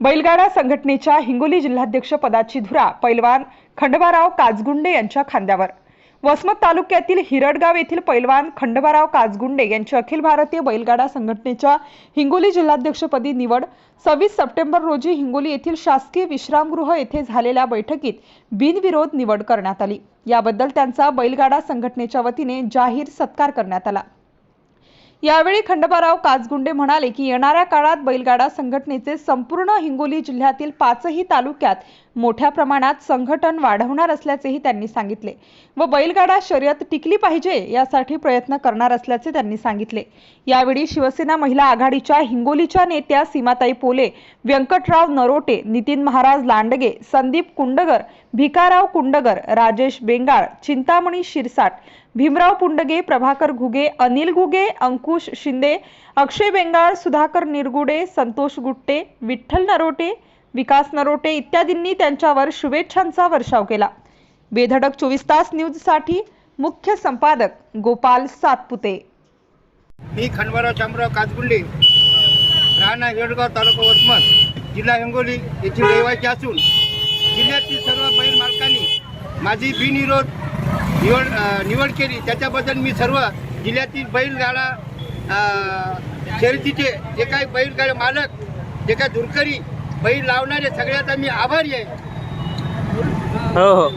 बैलगाडा संघटनेच्या हिंगोली जिल्हाध्यक्ष पदाची धुरा पैलवान खंडबाराव काजगुंडे यांच्या खांद्यावर. वसमत तालुक्यातील हिरडगाव येथील पैलवान खंडबाराव काजगुंडे यांची अखिल भारतीय बैलगाडा संघटनेच्या हिंगोली जिल्हाध्यक्षपदी निवड. सव्वीस सप्टेंबर रोजी हिंगोली येथील शासकीय विश्रामगृह येथे झालेल्या बैठकीत बिनविरोध निवड करण्यात आली. याबद्दल त्यांचा बैलगाडा संघटनेच्या वतीने जाहीर सत्कार करण्यात आला. यावेळी खंडबाराव काजगुंडे म्हणाले की येणाऱ्या काळात बैलगाडा संघटनेचे संपूर्ण हिंगोली जिल्ह्यातील पाचही तालुक्यात मोठ्या प्रमाणात संघटन वाढवणार असल्याचेही त्यांनी सांगितले व बैलगाडा शर्यत टिकली पाहिजे यासाठी प्रयत्न करणार असल्याचे त्यांनी सांगितले. यावेळी शिवसेना महिला आघाडीच्या हिंगोलीच्या नेत्या सीमाताई पोले व्यंकटराव नरोटे नितीन महाराज लांडगे संदीप कुंडगर भिकाराव कुंडगर राजेश बेंगाळ चिंतामणी शिरसाट भीमराव पुंडगे प्रभाकर घुगे अनिल घुगे अंकुश शिंदे अक्षय बेंगाळ सुधाकर निरगुडे संतोष गुट्टे विठ्ठल नरोटे विकास नरोटे इत्यादींनी त्यांच्यावर शुभेच्छांचा वर्षाव केला. बेधडक चोवीस तास न्यूजसाठी मुख्य संपादक गोपाल सातपुते. मी खंडवारा शामराव काजगुंडे राणा येडगाव तालुका वसमत जिल्हा हिंगोली येथील रहिवासी असून जिल्ह्यातील सर्व बैल मालकांनी माझी बिनविरोध निवड निवड केली. त्याच्याबद्दल मी सर्व जिल्ह्यातील बैलगाडा शर्यतीचे जे काही बैलगाडे मालक जे काही दुरकरी बैल लावणारे सगळ्याचा मी आभारी आहे. हो हो.